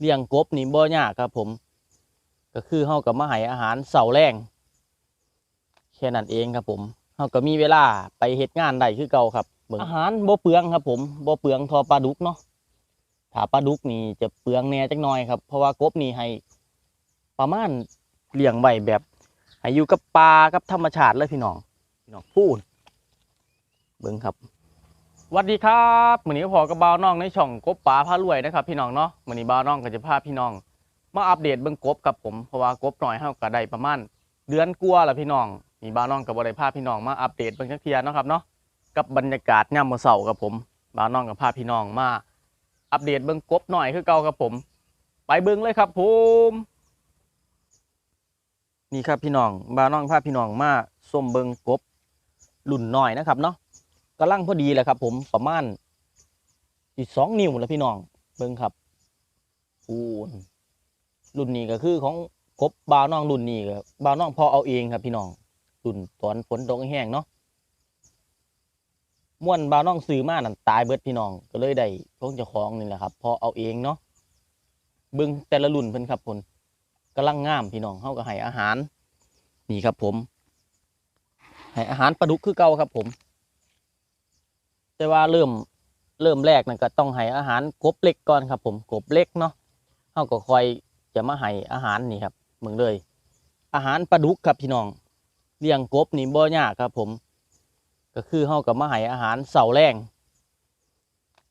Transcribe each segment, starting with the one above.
เลี้ยงกบนี่บ่ยากครับผม ก็คือเฮาก็มาให้อาหารเสาแรงแค่นั้นเองครับผมเฮาก็มีเวลาไปเฮ็ดงานได้คือเก่าครับเบิ่งอาหารบ่เปลืองครับ ผมบ่เปลืองทอปลาดุกเนาะถ้าปลาดุกนี่จะเปลืองแหน่จักหน่อยครับ เพราะว่ากบนี่ให้ ประมาณเลี้ยงไว้แบบให้อยู่กับปลากับธรรมชาติเลยพี่น้องพี่น้องพูดเบิ่งครับ วัสดีครับมือนี้พอกับบ่าวน้องในช่องกบป๋าพารวยนะครับ พี่น้องเนาะมือนี้บ่าวน้องก็จะพาพี่น้อง มาอัปเดตเบิ่งกบครับผมเพราะว่ากบหน่อยเฮาก็ได้ประมาณเดือนกว่าแล้วพี่น้องนี่บ่าวน้องก็บ่ได้พาพี่น้องมาอัปเดตเบิ่งจักเทียเนาะครับเนาะกับบรรยากาศยามมื้อเช้าครับผมบ่าวน้องก็พาพี่น้องมาอัปเดตเบิ่งกบหน่อยคือเก่าครับผม ไปเบิ่งเลยครับผมนี่ครับพี่น้องบ่าวน้องพาพี่น้องมาส้มเบิ่งกบรุ่นหน้อยนะครับเนาะ กำลังพอดีแหละครับ ผมประมาณอีกสองนิ้วแล้วพี่น้องเบิ่งครับอูนรุ่นนี้ก็คือของกบบาวน้องรุ่นนี้ก็บาวน้องพอเอาเองครับ พี่น้องรุ่นตอนฝนตกแห้งเนาะม่วนบาวน้องซื้อมานั่นตายเบิดพี่น้อง ก็เลยได้ของเจ้าของนี่แหละครับ พอเอาเองเนาะเบิ่งแต่ละรุ่นเพิ่นครับผลกำลังงามพี่น้องเฮาก็ให้อาหาร นี่ครับผมให้อาหารปลาดุกคือเก่าครับผม แต่ว่าเริ่มเริ่มแรกนั่นก็ต้องให้อาหารกบเล็กก่อนครับผมกบเล็กเนาะเขาก็คอยจะมาให้อาหารนี่ครับมึงเลย อาหารปลาดุกครับพี่น้องเลี้ยงกบนี่บ่ยากครับผม ก็คือเขาก็มาให้อาหารเสาแรง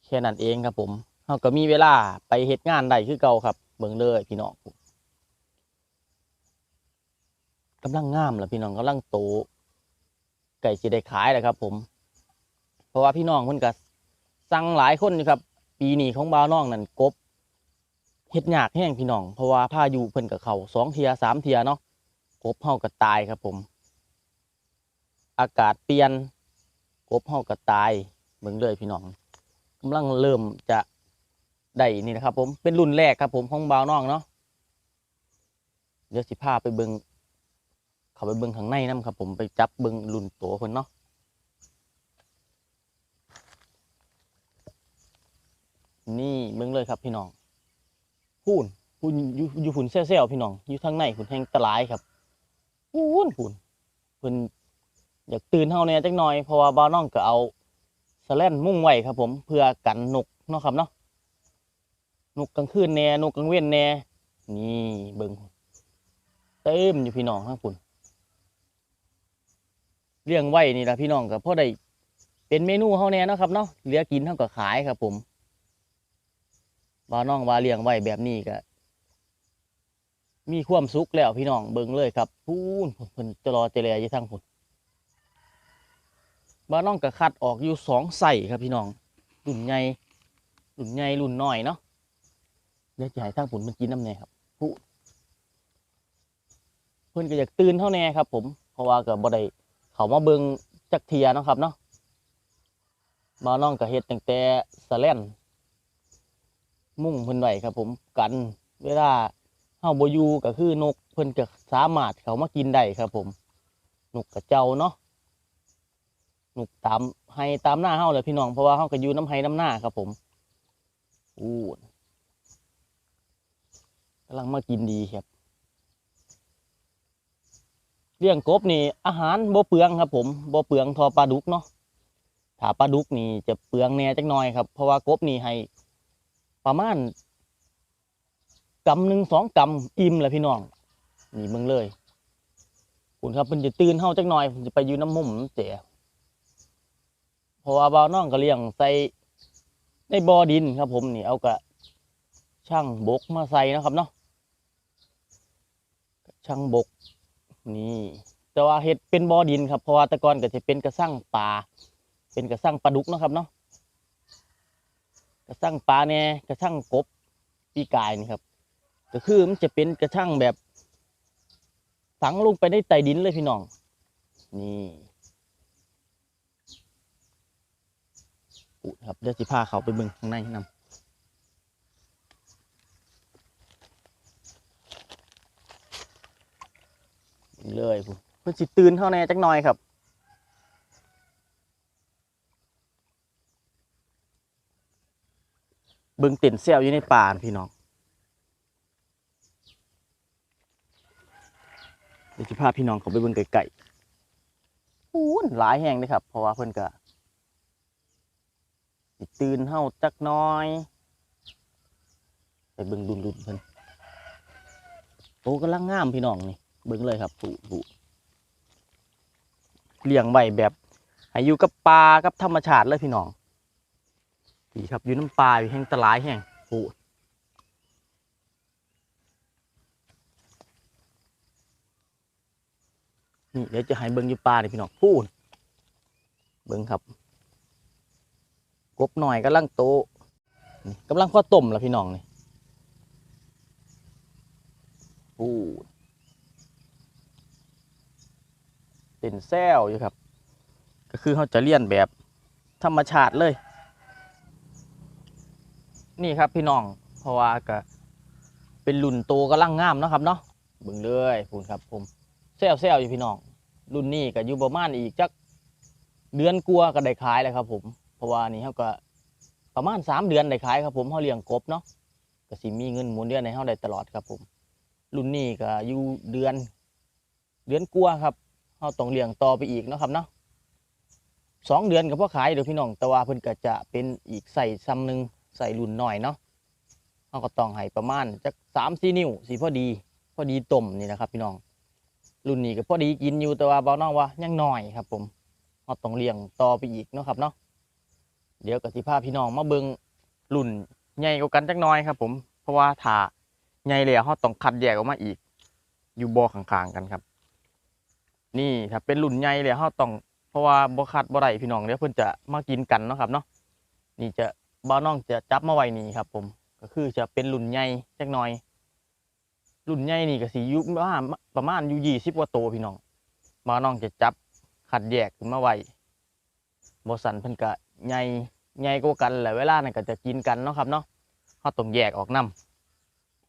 แค่นั้นเองครับผมเขาก็มีเวลาไปเฮ็ดงานได้คือเก่าครับเบิ่งเลยพี่น้องกำลังงามแล้วพี่น้องกำลังโตไก่สิได้ขายแล้วครับผม เพราะว่าพี่น้องเพิ่นก็สั่งหลายคนอยู่ครับ ปีนี้ของบ่าวน้องนั่นกบเฮ็ดยากแห้งพี่น้อง เพราะว่าพายุเพิ่นกับเขาสองเทียสามเทียเนาะกบเฮาก็ตายครับผม อากาศเปลี่ยนกบเฮาก็ตายเบิ่งเลยพี่น้องกำลังเริ่มจะได้นี่นะครับ ผมเป็นรุ่นแรกครับ ผมของบ่าวน้องเนาะเดี๋ยวสิพาไปเบิ่งเขาไปเบิ่งข้างในนํครับ ผมไปจับเบิ่งรุ่นตเพิ่นเนาะ นี่เบิ่งเลยครับพี่น้องพูนพูนอยู่อยู่ฝุ่นเซี่ยวๆพี่น้องอยู่ทางในฝุ่นแห่งตะหลายครับพูนพูนเพิ่นอยากตื่นเฮาเนี่ยจักหน่อยเพราะว่าบ้าวน้องก็เอาสแลนมุ่งไว้ครับ ผมเพื่อกันนกเนาะครับเนาะนกกลางคืนแน่นกกลางเว้นแน่นี่เบิ่งเต็มอยู่พี่น้องทั้งฝุ่นเลี้ยงไว้นี่ล่ะพี่น้องก็พอได้เป็นเมนูเฮาแน่เนาะครับเนาะเหลือกินเฮาก็ขายครับผม ว่าน้องว่าเลี้ยงไว้แบบนี้ก็มีความสุขแล้วพี่น้องเบิ่งเลยครับพูนเพิ่นจะรอเจรอยู่ทางพุ่นบ้าน้องก็คัดออกอยู่สองใส่ครับพี่น้องรุ่นใหญ่รุ่นใหญ่รุ่นน้อยเนาะเดี๋ยวจะให้ทางพุ่นมันกินน้ำแน่ครับพูนเพิ่นก็อยากตื่นเท่าแน่ครับ ผมเพราะว่าก็บ่ได้เขามาเบิ่งจักเทียนะครับเนาะบ้าน้องก็เฮ็ดตั้งแต่สแลน มุ่งเพิ่นไว้ครับ ผมกันเวลาเฮาบ่อยู่ก็คือนกเพิ่นก็สามารถเขามากินได้ครับ ผมนกกระเจ้าเนาะนกตามให้ตามหน้าเฮาเลยพี่น้องเพราะว่าเฮาก็อยู่น้ำไห้น้ำหน้าครับ ผมอู้กำลังมากินดีครับเลี้ยงกบนี่อาหารบ่เปลืองครับ ผมบ่เปลืองทอปลาดุกเนาะถ้าปลาดุกนี่จะเปลืองแหน่จักหน่อยครับ เพราะว่ากบนี่ให้ ประมาณกำหนึ่งสองกำอิ่มแหละพี่น้องนี่เบิ่งเลยคุณครับเพิ่นจะตื่นเฮาจักหน่อยเพิ่นจะไปอยู่น้ำมุมเจ๋เพราะว่าบ่าวน้องก็เลี้ยงใส่ในบ่อดินครับ ผมนี่เอากะช่างบกมาใส่นะครับเนาะช่างบก นี่ แต่ว่าเฮ็ดเป็นบ่อดินครับเพราะว่าต่ก่อนก็จะเป็นกระสังปลาเป็นกระสังปลาดุกนะครับเนาะ กระชังปลาเนี่ยกระชังกบปีกายนี่ครับ ก็คือมันจะเป็นกระชังแบบฝังลงไปในใต้ดินเลยพี่น้อง นี่อุครับเดี๋ยวสิพาเขาไปเบิ่งข้างในนำเลยพุ่นเพื่อสิตื่นเท่าแน่จักหน่อยครับ เบิ่งเต็นเซลอยู่ในป่านพี่น้องเดี๋ยวจะพาพี่น้องเขาไปเบิ่งไก่ๆอู้หลายแห่งเลยครับ เพราะว่าเพื่นกะตื่นเฮาจักน้อย ไปเบิ่งดุนดุนเพิ่นโตกำลังงามพี่น้องนี่เบิ่งเลยครับผูผูเลี้ยงไว้แบบอายุกับปลากับธรรมชาติเลยพี่น้องีครับอยู่น้ำปลาอยู่แห้งตะลายแห้งปูนี่เดี๋ยวจะให้เบิ่งอยู่ปลาเลยพี่น้องพูดเบิ่งครับกบหน่อยกำลังโตนี่กำลังข้อต้มแล้วพี่น้องนี่พูดเป็นแซวอยู่ครับ ก็คือเขาจะเลี้ยนแบบธรรมชาติเลย นี่ครับพี่น้องเพราะว่าก็เป็นรุ่นโตกำลังงามนะครับเนาะเบิ่งเลยพูนครับผมแซวแซวอยู่พี่น้อง รุ่นนี้ก็อยู่ประมาณอีกจักเดือนกลัวก็ได้ขายเลยครับ ผม เพราะว่านี่เขาก็ประมาณสามเดือนได้ขายครับผมเขาเลี้ยงกบเนาะก็สิมีเงินหมุนเดือนในเขาได้ตลอดครับผม รุ่นนี้ก็อยู่เดือน เดือนกลัวครับเราต้องเลี้ยงต่อไปอีกนะครับเนาะสองเดือนกับพ่อขายเดี๋ยวพี่น้องแต่ว่าเพิ่นก็จะเป็นอีกใส่ซ้ำหนึ่ง ใส่รุ่นหน่อยเนาะเราก็ต้องให้ประมาณจักสามสี่นิ้วสีพอดี พอดีต้มนี่นะครับพี่น้อง รุ่นนี้ก็พอดีกินอยู่แต่ว่าเบาน้องว่ายังน้อยครับ ผมเราต้องเลี้ยงต่อไปอีกเนาะครับเนาะเดี๋ยวกับสิพาพพี่น้องมาเบิงรุ่นใหญ่กว่ากันจักหน้อยครับ ผมเพราะว่าถ้าใหญ่แล้วเราต้องคัดแยกออกมาอีก อยู่บ่อข้างๆกันครับ นี่ถ้าเป็นรุ่นใหญ่เลยเขาต้องเพราะว่าบ่คัดบ่ได้พี่น้องเดี๋ยวเพิ่นจะมากินกันเนาะครับเนาะนี่จะ บ่าน้องจะจับมาไว้นี่ครับ ผมก็คือจะเป็นรุ่นใหญ่จักหน่อยรุ่นใหญ่นี่ก็สิอยู่ประมาประมาณอยู่ยี่สิบกว่าโตวพี่น้องบ่าน้องจะจับคัดแยกขึ้นมาไว้บสันเพิ่นก็ใหญ่ใหญ่กว่ากันแหละเวลาเนั้นก็จะกินกันเนาะครับเนาะเขาต้องแยกออกนํ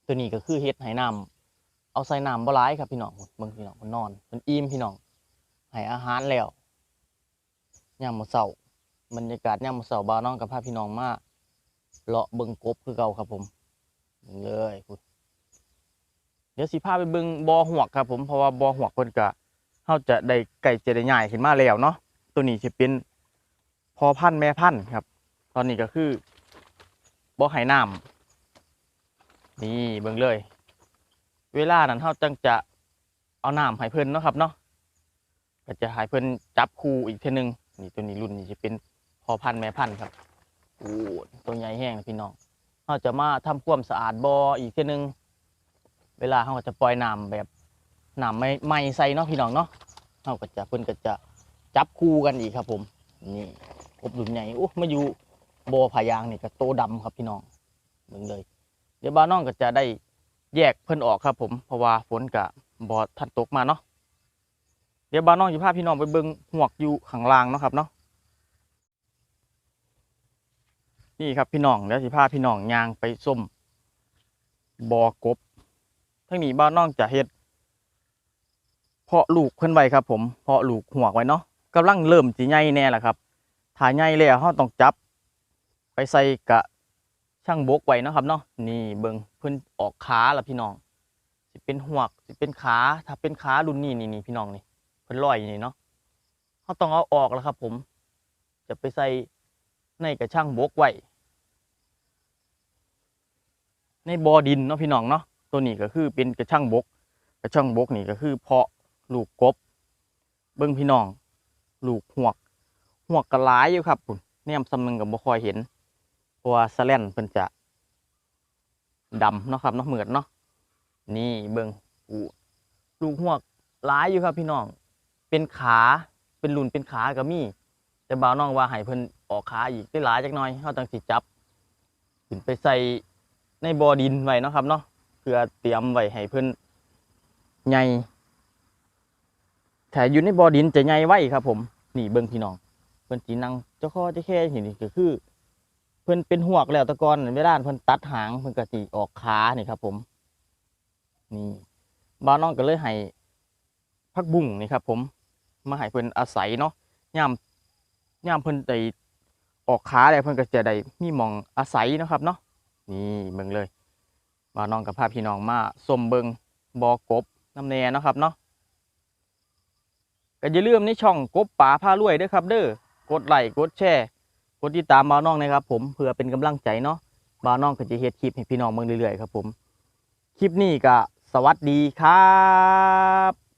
ตัวนี้ก็คือเฮ็ดให้น้ำเอาใส่น้ำบ่ร้ายครับพี่น้องเบิ่งพี่น้องมันนอนมันอิ่มพี่น้องให้อาหารแล้วยามมื้อเช้า บรรยากาศยามมื้อเช้าบาวน้องกับพาพี่น้องมาเลาะเบิงกบคือเก่าครับผมเลยพุ่นเดี๋ยวสิพาไปเบิงบอหวกครับ ผมเพราะว่าบอหวกเพิ่นก็เฮาจะได้ไก่จะได้ใหญ่ขึ้นมาแล้วเนาะตัวนี้สิเป็นพอพันแม่พันครับ ตอนนี้ก็คือบอให้น้ำนี่เบิงเลย เวลานั้นเขาจังจะเอาน้ำให้เพิ่นเนาะครับเนาะก็จะให้เพิ่นจับคู่อีกเท่นึงนี่ตัวนี้รุ่นนี้จะเป็น อพันธุ์แม่พันธุ์ครับโอ้ตัวใหญ่แห้งนะพี่น้องเขาจะมาทำความสะอาดบ่ออีกท่อนึง เวลาเขาก็จะปล่อยน้ำแบบน้ำไม่ไม่ใส่เนาะพี่น้องเนาะเขาก็จะเพิ่นก็จะจับคู่กันอีกครับ ผมนี่กบรุ่นใหญ่โอ้มาอยู่บ่อผายางนี่ก็โตดำครับพี่น้องเบิ่งเลย เดี๋ยวบ้านน้องก็จะได้แยกเพิ่นออกครับ ผมเพราะว่าฝนกับบอทันตกมาเนาะเดี๋ยวบ้านน้องจะพาพี่น้องไปเบิ่งหวกอยู่ข้างล่างเนาะครับเนาะ นี่ครับพี่น้องเดี๋ยวสิพาพี่น้องยางไปส้มบอกบทั้งนี้บ้านน้องจะเฮ็ดเพาะลูกเพิ่นไว้ครับ ผมเพาะลูกหัวไว้เนาะกำลังเริ่มสิใหญ่แน่แหละครับถ้าใหญ่แล้วเราต้องจับ ไปใส่กะช่างบกไว้นะครับเนาะนี่เบิ่งเพิ่นออกขาละพี่น้องสิเป็นหัวกสิเป็นขาถ้าเป็นขารุ่นนี้นี่นี่พี่น้องนี่เพิ่นลอยนี่เนาะเขาต้องเอาออกแล้วครับ ผม จะไปใส่ในกระช่างบกไว้ ในบ่อดินเนาะพี่น้องเนาะตัวนี้ก็คือเป็นกระช่างบก กระช่างบกนี่ก็คือเพาะลูกกบ เบิ่งพี่น้อง ลูกหวกหวกกระลายอยู่ครับผมแนมซำนึงกับบ่คอยเห็นเพราะว่าสแลนเพิ่นจะดำเนาะครับเนาะเหมือนเนาะนี่เบิงอู้ลูกหวกหลายอยู่ครับพี่น้อง เป็นขาเป็นรุ่นเป็นขาก็มีแต่บ่าวน้องว่าให้เพิ่นออกขาอีกได้หลายจักหน่อยเฮาต้องสิจับขึ้นไปใส่ ในบ่อดินไว้เนาะครับเนาะเพื่อเตรียมไว้ให้เพิ่นใหญ่ถ้าอยู่ในบ่อดินจะใหญ่ไว้ครับ ผมนี่เบิ่งพี่น้อง เพิ่นสินั่งเจ้าข้อเจ้าแค่นี่นี่ก็คือ เพิ่นเป็นหวกแล้วตะกอนเวลาเพิ่นตัดหางเพิ่นก็สิออกขานี่ครับ ผม นี่บ้าวน้องก็เลยให้พักบุ้งนี่ครับ ผมมาให้เพิ่นอาศัยเนาะย่ามย่ามเพิ่นได้ออกขาแล้วเพิ่นก็จะได้มีหมองอาศัยนะครับเนาะ นี่เบิ่งเลยบ้าวน้องกับพาพี่น้องมาส้มเบิ่งบอกบน้ำแน่เนาะครับเนาะก็อย่าลืมในช่องกบป๋าพารวยด้อครับ เด้อกดไลค์กดแชร์กดติดตามบ่าวน้องนะครับ ผมเพื่อเป็นกำลังใจเนาะบ่าวน้องก็จะเฮ็ดคลิปให้พี่น้องเบิ่งเรื่อยๆครับผมคลิปนี้ก็สวัสดีครับ